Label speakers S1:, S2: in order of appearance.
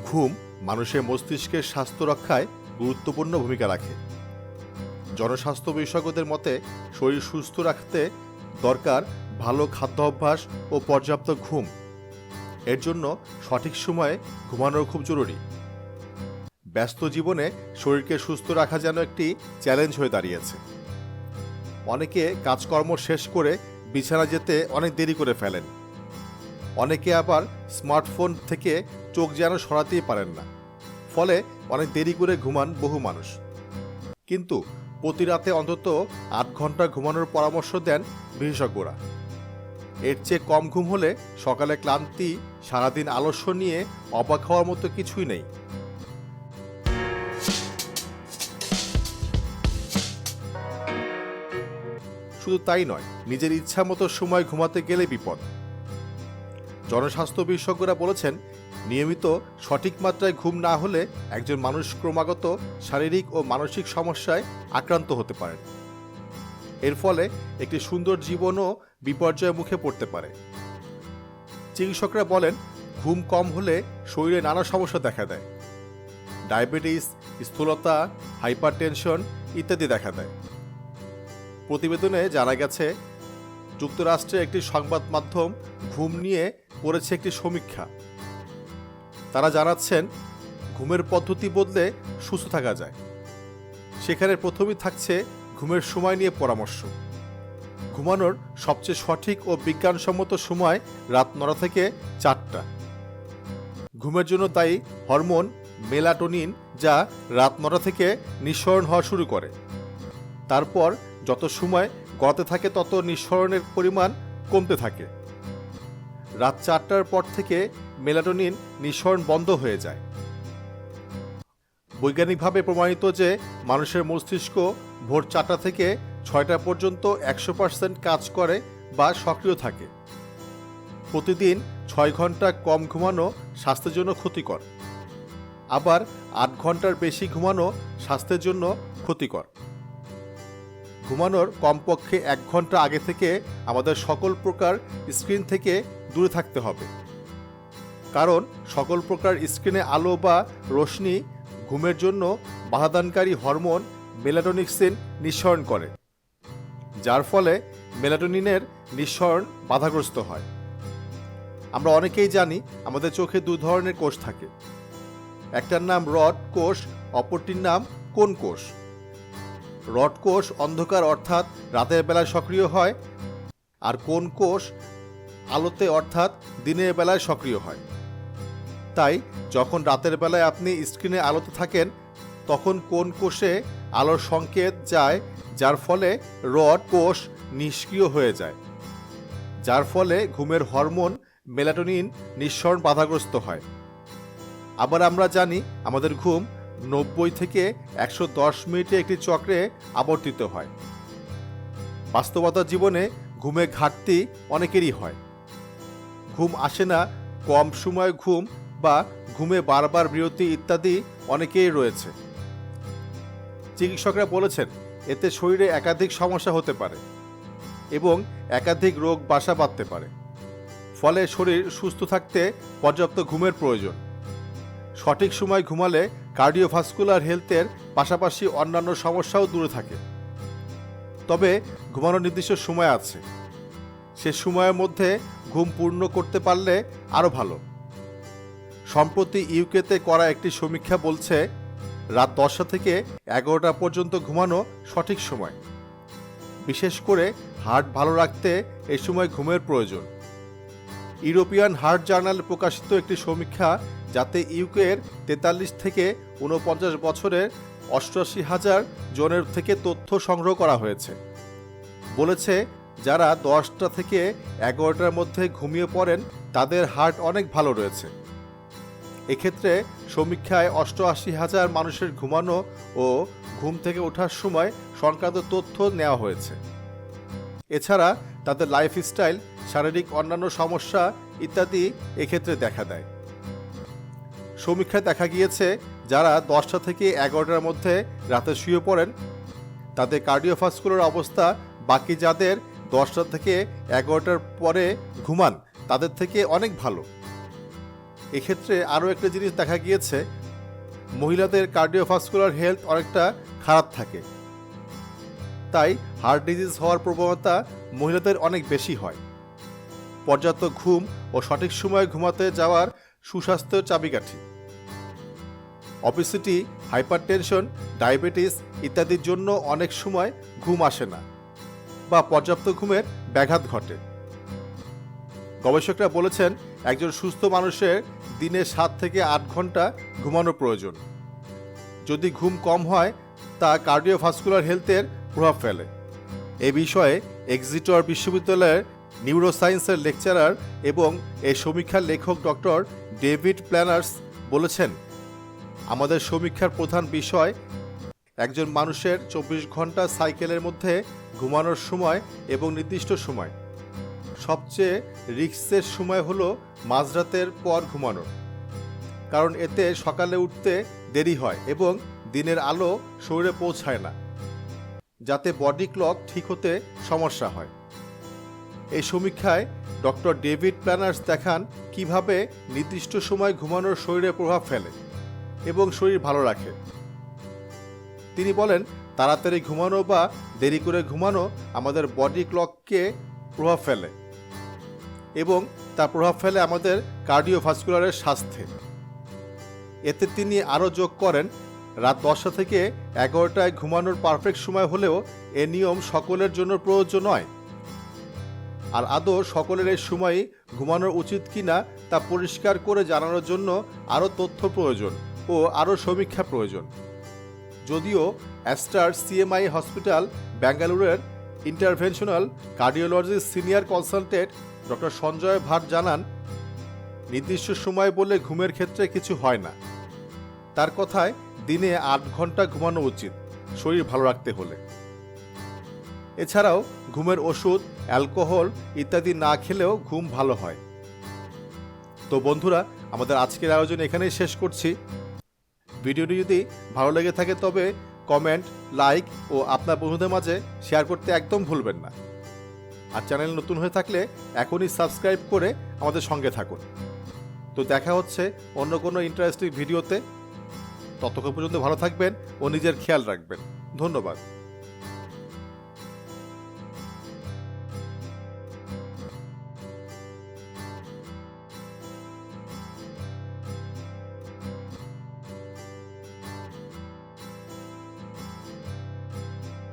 S1: ঘুম মানুষের মস্তিষ্কের স্বাস্থ্য রক্ষায় গুরুত্বপূর্ণ ভূমিকা রাখে। জনস্বাস্থ্য বিশেষজ্ঞদের মতে, শরীর সুস্থ রাখতে দরকার ভালো খাদ্য অভ্যাস ও পর্যাপ্ত ঘুম। এর জন্য সঠিক সময়ে ঘুমানো খুব জরুরি। ব্যস্ত জীবনে শরীরকে সুস্থ রাখা যেন একটি চ্যালেঞ্জ হয়ে দাঁড়িয়েছে। অনেকে কাজকর্ম শেষ করে বিছানা যেতে অনেক দেরি করে ফেলেন। অনেকে আবার স্মার্টফোন থেকে চোখ যেন সরাতেই পারেন না। ফলে অনেক দেরি করে ঘুমান বহু মানুষ। কিন্তু প্রতি রাতে অন্তত আট ঘণ্টা ঘুমানোর পরামর্শ দেন বিশেষজ্ঞরা। এর চেয়ে কম ঘুম হলে সকালে ক্লান্তি, সারাদিন আলস্য নিয়ে অবাক হওয়ার মতো কিছুই নেই। শুধু তাই নয়, নিজের ইচ্ছা মতো সময় ঘুমাতে গেলে বিপদ। জনস্বাস্থ্য বিশেষজ্ঞরা বলেছেন, নিয়মিত সঠিক মাত্রায় ঘুম না হলে একজন মানুষ ক্রমাগত শারীরিক ও মানসিক সমস্যায় আক্রান্ত হতে পারেন। এর ফলে একটি সুন্দর জীবনও বিপর্যয়ের মুখে পড়তে পারে। চিকিৎসকরা বলেন, ঘুম কম হলে শরীরে নানা সমস্যা দেখা দেয়। ডায়াবেটিস, স্থূলতা, হাইপারটেনশন ইত্যাদি দেখা দেয়। প্রতিবেদনে জানা গেছে যুক্তরাষ্ট্রের একটি সংবাদ মাধ্যম ঘুম নিয়ে করেছে একটি সমীক্ষা। তারা জানাচ্ছেন, ঘুমের পদ্ধতি বদলে সুস্থ থাকা যায়। সেখানে প্রথমেই থাকছে ঘুমের সময় নিয়ে পরামর্শ। ঘুমানোর সবচেয়ে সঠিক ও বিজ্ঞানসম্মত সময় রাত নটা থেকে চারটা। ঘুমের জন্য দায়ী হরমোন মেলাটোনিন যা রাত নটা থেকে নিঃসরণ হওয়া শুরু করে। তারপর যত সময় গড়াতে থাকে তত নিঃসরণের পরিমাণ কমতে থাকে। রাত চারটার পর থেকে মেলাটোনিন নিঃসরণ বন্ধ হয়ে যায়। বৈজ্ঞানিকভাবে প্রমাণিত যে মানুষের মস্তিষ্ক ভোর চারটা থেকে ছয়টা পর্যন্ত একশো পার্সেন্ট কাজ করে বা সক্রিয় থাকে। প্রতিদিন ছয় ঘণ্টা কম ঘুমানো স্বাস্থ্যের জন্য ক্ষতিকর। আবার আট ঘণ্টার বেশি ঘুমানো স্বাস্থ্যের জন্য ক্ষতিকর। ঘুমানোর কমপক্ষে এক ঘণ্টা আগে থেকে আমাদের সকল প্রকার স্ক্রিন থেকে দূরে থাকতে হবে। কারণ সকল প্রকার স্ক্রিনে আলো বা রশ্মি ঘুমের জন্য বাধাদানকারী হরমোন মেলাটোনিক্সিন নিঃসরণ করে, যার ফলে মেলাটোনিনের নিঃসরণ বাধাগ্রস্ত হয়। আমরা অনেকেই জানি আমাদের চোখে দু ধরনের কোষ থাকে। একটার নাম রড কোষ, অপরটির নাম কোন কোষ। রড কোষ অন্ধকার অর্থাৎ রাতের বেলায় সক্রিয় হয়, আর কোন কোষ আলোতে অর্থাৎ দিনের বেলায় সক্রিয় হয়। তাই যখন রাতের বেলায় আপনি স্ক্রিনে আলোতে থাকেন, তখন কোন কোষে আলোর সংকেত যায়, যার ফলে রড কোষ নিষ্ক্রিয় হয়ে যায়। যার ফলে ঘুমের হরমোন মেলাটোনিন নিঃসরণ বাধাগ্রস্ত হয়। আবার আমরা জানি আমাদের ঘুম নব্বই থেকে একশো দশ মিনিটে একটি চক্রে আবর্তিত হয়। বাস্তবতা জীবনে ঘুমে ঘাটতি অনেকেরই হয়। ঘুম আসে না, কম সময় ঘুম বা ঘুমে বারবার বিরতি ইত্যাদি অনেকেই রয়েছে। চিকিৎসকরা বলেছেন, এতে শরীরে একাধিক সমস্যা হতে পারে এবং একাধিক রোগ বাসা বাঁধতে পারে। ফলে শরীর সুস্থ থাকতে পর্যাপ্ত ঘুমের প্রয়োজন। সঠিক সময় ঘুমালে কার্ডিওভাস্কুলার হেলথের পাশাপাশি অন্যান্য সমস্যাও দূরে থাকে। তবে ঘুমানোর নির্দিষ্ট সময় আছে। সে সময়ের মধ্যে ঘুম পূর্ণ করতে পারলে আরও ভালো। সম্প্রতি ইউকেতে করা একটি সমীক্ষা বলছে, রাত দশটা থেকে এগারোটা পর্যন্ত ঘুমানো সঠিক সময়। বিশেষ করে হার্ট ভালো রাখতে এই সময় ঘুমের প্রয়োজন। ইউরোপিয়ান হার্ট জার্নালে প্রকাশিত একটি সমীক্ষা যাতে ইউকের তেতাল্লিশ থেকে উনপঞ্চাশ বছরের অষ্টআশি হাজার জনের থেকে তথ্য সংগ্রহ করা হয়েছে। বলেছে যারা দশটা থেকে এগারোটার মধ্যে ঘুমিয়ে পড়েন, তাদের হার্ট অনেক ভালো রয়েছে। এক্ষেত্রে সমীক্ষায় অষ্টআশি হাজার মানুষের ঘুমানো ও ঘুম থেকে ওঠার সময় সংক্রান্ত তথ্য নেওয়া হয়েছে। এছাড়া তাদের লাইফস্টাইল শারীরিক অন্যান্য সমস্যা ইত্যাদি এক্ষেত্রে দেখা দেয়। সমীক্ষায় দেখা গিয়েছে, যারা দশটা থেকে এগারোটার মধ্যে রাতে শুয়ে পড়েন, তাদের কার্ডিওভাস্কুলার অবস্থা বাকি যাদের দশটা থেকে এগারোটার পরে ঘুমান, তাদের থেকে অনেক ভালো। এক্ষেত্রে আরও একটা জিনিস দেখা গিয়েছে, মহিলাদের কার্ডিওভাস্কুলার হেলথ অনেকটা খারাপ থাকে। তাই হার্ট ডিজিজ হওয়ার প্রবণতা মহিলাদের অনেক বেশি হয়। পর্যাপ্ত ঘুম ও সঠিক সময়ে ঘুমাতে যাওয়ার সুস্বাস্থ্য চাবিকাঠি। অবিসিটি, হাইপারটেনশন, ডায়াবেটিস ইত্যাদির জন্য অনেক সময় ঘুম আসে না। বা পর্যাপ্ত ঘুমের ব্যাঘাত ঘটে। গবেষকরা বলেছেন, একজন সুস্থ মানুষের দিনে সাত থেকে আট ঘণ্টা ঘুমানো প্রয়োজন। যদি ঘুম কম হয়, তা কার্ডিওভাস্কুলার হেলথের প্রভাব ফেলে। এ বিষয়ে এক্সিটর বিশ্ববিদ্যালয়ের নিউরোসায়েন্সের লেকচারার এবং এই সমীক্ষার লেখক ডক্টর ডেভিড প্ল্যানার্স বলেছেন, আমাদের সমীক্ষার প্রধান বিষয় একজন মানুষের চব্বিশ ঘণ্টা সাইকেলের মধ্যে ঘুমানোর সময় এবং নির্দিষ্ট সময়। সবচেয়ে রিক্সের সময় হলো মাঝরাতের পর ঘুমানো। কারণ এতে সকালে উঠতে দেরি হয় এবং দিনের আলো শরীরে পৌঁছায় না। যাতে বডি ক্লক ঠিক হতে সমস্যা হয়। এই সমীক্ষায় ডক্টর ডেভিড প্ল্যানার্স দেখান কীভাবে নির্দিষ্ট সময় ঘুমানোর শরীরে প্রভাব ফেলে এবং শরীর ভালো রাখে। তিনি বলেন, তাড়াতাড়ি ঘুমানো বা দেরি করে ঘুমানো আমাদের বডি ক্লককে প্রভাব ফেলে এবং তার প্রভাব ফেলে আমাদের কার্ডিওভাস্কুলারের স্বাস্থ্যে। এতে তিনি আরও যোগ করেন, রাত দশটা থেকে এগারোটায় ঘুমানোর পারফেক্ট সময় হলেও এ নিয়ম সকলের জন্য প্রযোজ্য নয়। আর আদৌ সকলের এই সময়ই ঘুমানো উচিত কিনা তা পরিষ্কার করে জানানোর জন্য আরও তথ্য প্রয়োজন ও আরও সমীক্ষা প্রয়োজন। যদিও অ্যাস্টার সিএমআই হসপিটাল বেঙ্গালুরুর interventional কার্ডিওলজির senior consultant doctor Sanjay Bhat জানান, নির্দিষ্ট সময় বলে ঘুমের ক্ষেত্রে কিছু হয় না। তার কথায় দিনে আট ঘণ্টা ঘুমানো উচিত, শরীর ভালো রাখতে হলে। এছাড়াও ঘুমের ওষুধ, অ্যালকোহল ইত্যাদি না খেলেও ঘুম ভালো হয়। তো বন্ধুরা, আমাদের আজকের আয়োজন এখানেই শেষ করছি। ভিডিওটি যদি ভালো লেগে থাকে তবে কমেন্ট, লাইক ও আপনার বন্ধুদের মাঝে শেয়ার করতে একদম ভুলবেন না। আর চ্যানেল নতুন হয়ে থাকলে এখনই সাবস্ক্রাইব করে আমাদের সঙ্গে থাকুন। তো দেখা হচ্ছে অন্য কোনো ইন্টারেস্টিং ভিডিওতে। ততক্ষণ পর্যন্ত ভালো থাকবেন ও নিজের খেয়াল রাখবেন। ধন্যবাদ।